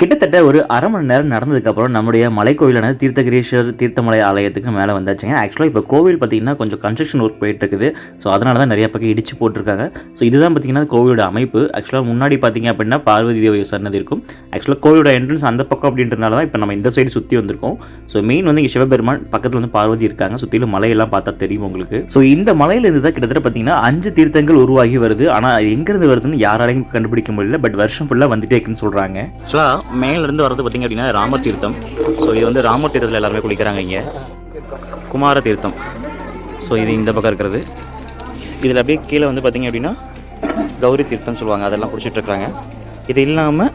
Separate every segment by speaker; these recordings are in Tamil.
Speaker 1: கிட்டத்தட்ட ஒரு அரை மணி நேரம் நடந்ததுக்கப்புறம் நம்முடைய மலைக்கோவிலான தீர்த்தகிரீஸ்வர் தீர்த்தமலை ஆலயத்துக்கு மேலே வந்தாச்சுங்க. ஆக்சுவலாக இப்போ கோவில் பார்த்தீங்கன்னா கொஞ்சம் கன்ஸ்ட்ரக்ஷன் ஒர்க் போயிட்டு இருக்குது ஸோ அதனால தான் நிறைய பக்கம் இடிச்சு போட்டிருக்காங்க. ஸோ இதுதான் பார்த்தீங்கன்னா கோவிலோட அமைப்பு. ஆக்சுவலாக முன்னாடி பார்த்தீங்க அப்படின்னா பார்வதி தேவி சன்னதி இருக்கும். ஆக்சுவலாக கோவிலோட என்ட்ரன்ஸ் அந்த பக்கம் அப்படின்றனால தான் இப்போ நம்ம இந்த சைடு சுற்றி வந்திருக்கோம். ஸோ மெயின் வந்து இங்கே சிவபெருமான் பக்கத்தில் வந்து பார்வதி இருக்காங்க. சுற்றிலும் மலையெல்லாம் பார்த்தா தெரியும் உங்களுக்கு. ஸோ இந்த மலையிலேருந்து தான் கிட்டத்தட்ட பார்த்தீங்கன்னா அஞ்சு தீர்த்தங்கள் உருவாகி வருது. ஆனால் எங்கேருந்து வருதுன்னு யாராலையும் கண்டுபிடிக்க முடியல. பட் வருஷம் ஃபுல்லாக வந்துட்டே இருக்குன்னு சொல்கிறாங்க ஆக்சுவலாக மேலேருந்து வர்றது பார்த்தீங்க அப்படின்னா ராம தீர்த்தம். ஸோ இது வந்து ராம தீர்த்தத்தில் எல்லாருமே குளிக்கிறாங்க இங்கே. குமார தீர்த்தம். ஸோ இது இந்த பக்கம் இருக்கிறது. இதில் அப்படியே கீழே வந்து பார்த்திங்க அப்படின்னா கௌரி தீர்த்தம் சொல்லுவாங்க. அதெல்லாம் குடிச்சிட்ருக்குறாங்க இது இல்லாமல்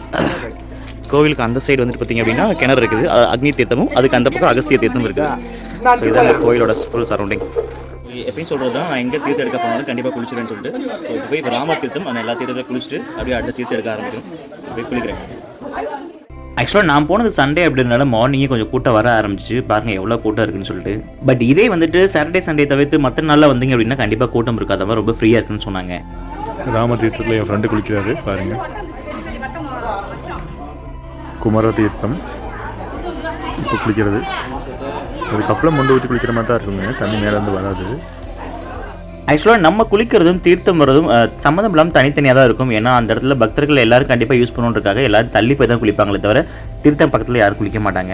Speaker 1: கோவிலுக்கு அந்த சைடு வந்துட்டு பார்த்தீங்க அப்படின்னா கிணறு இருக்குது. அது அக்னி தீர்த்தமும் அதுக்கு அந்த பக்கம் அகஸ்திய தீர்த்தமும் இருக்குது. ஸோ இதான் கோயிலோட ஃபுல் சரௌண்டிங் எப்பயும் சொல்கிறது தான் எங்கே தீர்த்தம் எடுக்க போனாலும் கண்டிப்பாக குளிச்சிடுறேன்னு சொல்லிட்டு. ஸோ இப்போ போய் ராம தீர்த்தம் அந்த எல்லா தீர்த்தத்தையும் குளிச்சுட்டு அப்படியே அடுத்த தீர்த்தம் எடுக்க ஆரம்பிக்கும் அப்படியே குளிக்கிறேன். ஆக்சுவலாக நான் போனது சண்டே அப்படின்றனால மார்னிங்கே கொஞ்சம் கூட்டம் வர ஆரம்பிச்சு பாருங்கள் எவ்வளோ கூட்டம் இருக்குன்னு சொல்லிட்டு. பட் இதே வந்துட்டு சாட்டர்டே சண்டே தவிர்த்து மற்ற நாளில் வந்தீங்க அப்படின்னா கண்டிப்பாக கூட்டம் இருக்காத. மாதிரி ரொம்ப ஃப்ரீயாக இருக்குன்னு சொன்னாங்க.
Speaker 2: ராம தீர்த்தத்தில் என் ஃப்ரெண்டு குளிக்கிறாரு. பாருங்க. குமர தீர்த்தம் இப்போ குளிக்கிறது. அதுக்கப்புறம் முண்டு ஊற்றி குளிக்கிற மாதிரி தான் இருக்குங்க. தண்ணி மேலேருந்து வராது.
Speaker 1: ஆக்சுவலாக நம்ம குளிக்கிறதும் தீர்த்தம் வர்றதும் அஹ், சம்மந்தம் இல்லாமல் தனித்தனியாக தான் இருக்கும். ஏன்னா அந்த இடத்துல பக்தர்கள் எல்லாரும் கண்டிப்பாக யூஸ் பண்ணுறதுக்காக எல்லாரும் தள்ளி போய் தான் குளிப்பாங்களே தவிர தீர்த்தம் பக்கத்தில் யாரும் குளிக்க மாட்டாங்க.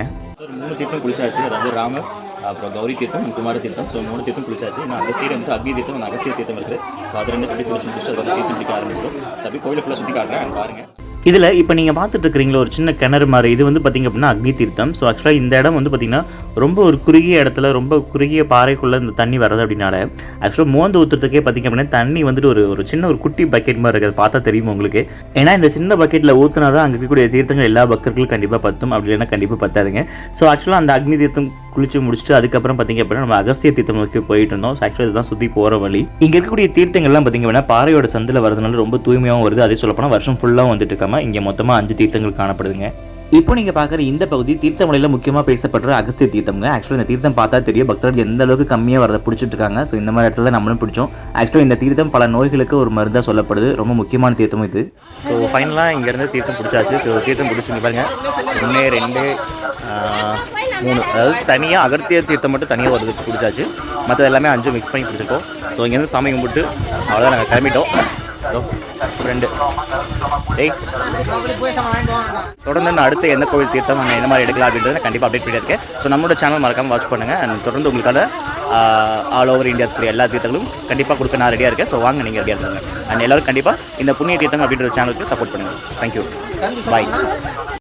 Speaker 1: மூணு தீர்த்தம் குளிச்சாச்சு. அதாவது ராமர் அப்புறம் கௌரி தீர்த்தம் குமார தீர்த்தம். ஸோ மூணு தீர்த்தம் குளிச்சாச்சு. நான் அந்த சைடு வந்து அக்னி தீர்த்தம் அந்த அகசிய தீர்த்தம் இருக்குது ஸோ அது ரெண்டு சொல்லி குளிச்சு முடிச்சு அது வந்து தீர்த்தம் பிடிக்க ஆரம்பிச்சிடும் ஸோ அப்படி கோயிலை ஃபுல்லாக சுற்றி காட்டுறேன். பாருங்க. இதில் இப்போ நீங்கள் பார்த்துட்டு இருக்கிறீங்களா ஒரு சின்ன கிணறு மாதிரி. இது வந்து பார்த்திங்க அப்படின்னா அக்னி தீர்த்தம். ஸோ ஆக்சுவலாக இந்த இடம் வந்து பார்த்திங்கன்னா ரொம்ப ஒரு குறுகிய இடத்துல ரொம்ப குறுகிய பாறைக்குள்ளே இந்த தண்ணி வர்றது அப்படின்னால ஆக்சுவலாக மோந்து ஊற்றுறதுக்கே பார்த்திங்க அப்படின்னா தண்ணி வந்துட்டு ஒரு ஒரு சின்ன ஒரு குட்டி பக்கெட் மாதிரி இருக்குது. பார்த்தா தெரியும் உங்களுக்கு. ஏன்னா இந்த சின்ன பக்கெட்டில் ஊற்றுனா தான் அங்கே இருக்கக்கூடிய தீர்த்தங்கள் எல்லா பக்தர்களுக்கும் கண்டிப்பாக பத்தும். அப்படி இல்லைன்னா கண்டிப்பாக பத்தாதுங்க. ஸோ ஆக்சுவலாக அந்த அக்னி தீர்த்தம் குளிச்சு முடிச்சுட்டு அதுக்கப்புறம் பார்த்திங்க அப்படின்னா நம்ம அகஸ்திய தீர்த்தம் நோக்கி போயிட்டு இருந்தோம். ஸோ ஆக்சுவலாக இதுதான் சுற்றி போகிற வழி. இங்கே இருக்கக்கூடிய தீர்த்தங்கள்லாம் பார்த்திங்க அப்படின்னா பாறையோட சந்தில் வரதுனால ரொம்ப தூய்மையாகவும் வருது. அதே சொல்லப்போனால் வருஷம் ஃபுல்லாக வந்துட்டு இருக்காம இங்கே மொத்தமாக அஞ்சு தீர்த்தங்கள் காணப்படுதுங்க. இப்போ நீங்கள் பார்க்குற இந்த பகுதி தீர்த்தமலையில் முக்கியமாக பேசப்படுற அகஸ்திய தீர்த்தம்ங்க. ஆக்சுவலாக இந்த தீர்த்தம் பார்த்தா தெரியும். பக்தர்கள் எந்த அளவுக்கு கம்மியாக வரதை பிடிச்சிட்டு இருக்காங்க. ஸோ இந்த மாதிரி இடத்துல நம்மளும் பிடிச்சோம். ஆக்சுவலாக இந்த தீர்த்தம் பல நோய்களுக்கு ஒரு மருந்தாக சொல்லப்படுது. ரொம்ப முக்கியமான தீர்த்தம் இது. ஸோ ஃபைனலாக இங்கேருந்து தீர்த்தம் பிடிச்சாச்சு. ஸோ தீர்த்தம் பிடிச்சிங்க பாருங்கள் ஒன்று ரெண்டு மூணு. அதாவது தனியாக அகர்த்திய தீர்த்தம் மட்டும் தனியாக வருது பிடிச்சாச்சு. மற்ற எல்லாமே அஞ்சு மிக்ஸ் பண்ணி பிடிச்சிருக்கோம். ஸோ இங்கேருந்து சாமி கும்பிட்டு அவ்வளோதான் நாங்கள் கிளம்பிட்டோம். ரெண்டு டேய் தொடர்ந்து நான் அடுத்து எந்த கோவில் தீர்த்தம் நான் என்ன மாதிரி எடுக்கலாம் அப்படின்றத கண்டிப்பாக அப்டேட் பண்ணிட்டு இருக்கேன். ஸோ நம்மளோட சேனல் மறக்காமல் வாட்ச் பண்ணுங்கள் அண்ட் தொடர்ந்து உங்களுக்கான ஆல் ஓவர் இந்தியா இருக்கிற எல்லா தீர்த்தங்களும் கண்டிப்பாக கொடுக்க நான் ரெடியாக இருக்கேன். ஸோ வாங்க நீங்கள் ரெடியாக இருக்காங்க. அண்ட் எல்லாரும் கண்டிப்பாக இந்த புண்ணிய தீர்த்தம் அப்படின்ற சேனலுக்கு சப்போர்ட் பண்ணுங்கள் தேங்க்யூ பாய்